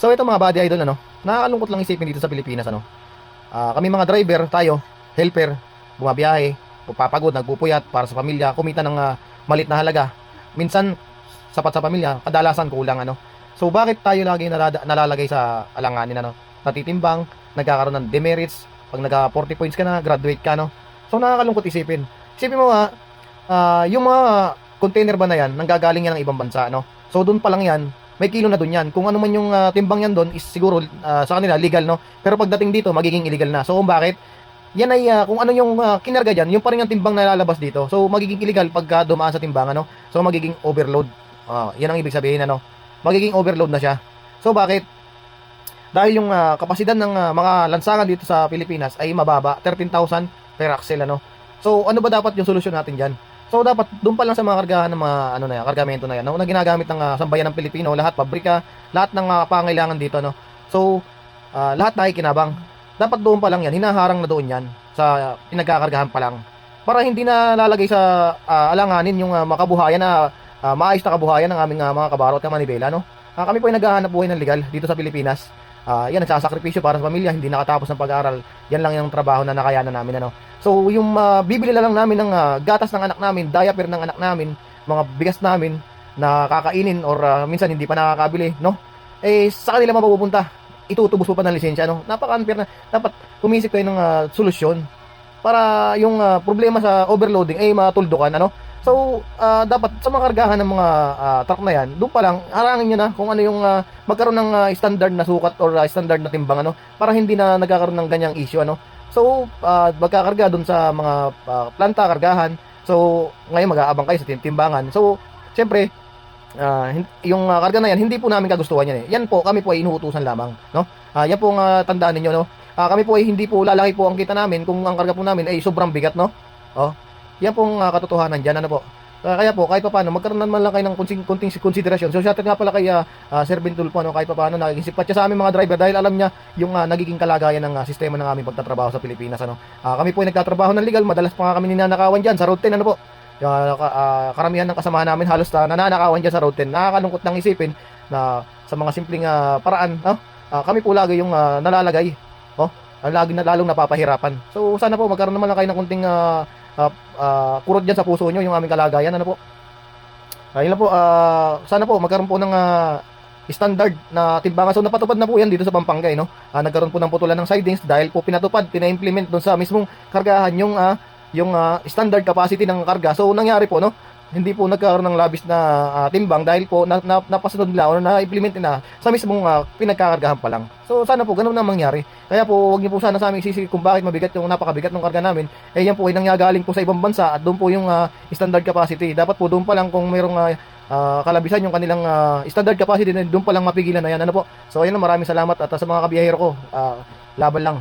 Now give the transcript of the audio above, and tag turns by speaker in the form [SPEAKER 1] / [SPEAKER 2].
[SPEAKER 1] So ito mga body idol ano, nakakalungkot lang isipin dito sa Pilipinas ano. Ah, kami mga driver tayo, helper, bumabiyahe, papagod, nagpupuyat para sa pamilya, kumita ng ah, malit na halaga. Minsan sapat sa pamilya, kadalasan kulang ano. So bakit tayo lagi nalada- nalalagay sa alanganin ano? Natitimbang, nagkakaroon ng demerits, pag nagka 40 points ka na, graduate ka no. So nakakalungkot isipin. Isipin mo ha, ah, yung mga container ba na yan, nanggagaling yan ng ibang bansa no. So doon pa lang yan, may kilo na doon yan. Kung ano man yung ah, timbang yan doon is siguro ah, sa kanila legal no. Pero pagdating dito magiging illegal na. So kung bakit? Yan ay ah, kung ano yung ah, kinarga diyan, yung pa rin timbang na lalabas dito. So magiging illegal pagka dumaan sa timbangan no. So magiging overload. Ah, yan ang ibig sabihin ano. Magiging overload na siya. So bakit? Dahil yung ah, kapasidad ng ah, mga lansangan dito sa Pilipinas ay mababa, 13,000 per axle ano. So ano ba dapat yung solusyon natin diyan? So dapat doon pa lang sa mga kargahan ng mga ano na yan, kargamento na yan, no, na ginagamit ng ah, sambayan ng Pilipino, lahat pabrika, lahat ng uh, pangailangan dito no. So ah, lahat nakikinabang. Dapat doon pa lang yan, hinaharang na doon yan sa pinagkakargahan pa lang. Para hindi na lalagay sa ah, alanganin yung ah, makabuhayan na ah, maayos na kabuhayan ng aming ah, mga kabaro at manibela no. Ah, kami po ay naghahanap buhay ng legal dito sa Pilipinas. Ah, yan nagsasakripisyo para sa pamilya, hindi nakatapos ng pag-aaral. Yan lang yung trabaho na nakayanan namin ano. So yung ah, bibili lang namin ng ah, gatas ng anak namin, diaper ng anak namin, mga bigas namin na kakainin or ah, minsan hindi pa nakakabili, no? Eh sa kanila mapupunta. Itutubos mo pa ng lisensya, no? Napaka-unfair na. Dapat humisip kayo ng ah, solusyon para yung ah, problema sa overloading ay matuldukan, ano? So, ah, dapat sa mga kargahan ng mga ah, truck na yan, doon pa lang, harangin nyo na kung ano yung ah, magkaroon ng ah, standard na sukat or ah, standard na timbang, ano? Para hindi na nagkakaroon ng ganyang issue, ano? So, uh, magkakarga doon sa mga ah, planta, kargahan. So, ngayon mag-aabang kayo sa tim- timbangan. So, syempre, hin- yung ah, karga na yan, hindi po namin kagustuhan yan eh. Yan po, kami po ay inuutusan lamang, no? Ah, yan po ang ah, tandaan ninyo, no? Ah, kami po ay hindi po lalaki po ang kita namin kung ang karga po namin ay sobrang bigat, no? Oh. Yan po ang ah, katotohanan diyan, ano po? Ah, kaya po, kahit pa paano, magkaroon naman lang kayo ng kunting, kunting konsiderasyon. So, shout out nga pala kay uh, Sir Bintulpo, no? kahit pa paano, naging sipat siya sa aming mga driver dahil alam niya yung ah, nagiging kalagayan ng ah, sistema ng aming pagtatrabaho sa Pilipinas. Ano? Ah, kami po ay nagtatrabaho ng legal, madalas pa nga kami ninanakawan dyan sa road 10, ano po? Ka- ah, karamihan ng kasamahan namin halos na nananakawan dyan sa road 10. Nakakalungkot lang isipin na sa mga simpleng ah, paraan, no? Ah, kami po lagi yung ah, nalalagay. Oh, lagi na lalong napapahirapan. So sana po magkaroon naman lang kayo ng kunting ah, ah, ah, kurot dyan sa puso nyo yung aming kalagayan. Ano po? Ayun lang po, ah, sana po magkaroon po ng ah, standard na timbangan. So napatupad na po yan dito sa Pampanga, eh, no? Ah, nagkaroon po ng putulan ng sidings dahil po pinatupad, pina-implement doon sa mismong kargahan yung ah, yung ah, standard capacity ng karga. So nangyari po, no? Hindi po nagkaroon ng labis na ah, timbang dahil po na, na, napasunod nila o na-implement na sa mismong ah, pinagkakargahan pa lang. So sana po ganun na mangyari. Kaya po wag niyo po sana sa amin isisi kung bakit mabigat yung napakabigat ng karga namin. Eh yan po ay nangyagaling po sa ibang bansa at doon po yung ah, standard capacity. Dapat po doon pa lang kung mayroong ah, ah, kalabisan yung kanilang ah, standard capacity doon pa lang mapigilan na yan. Ano po? So ayun lang, maraming salamat at ah, sa mga kabiyahero ko, ah, laban lang.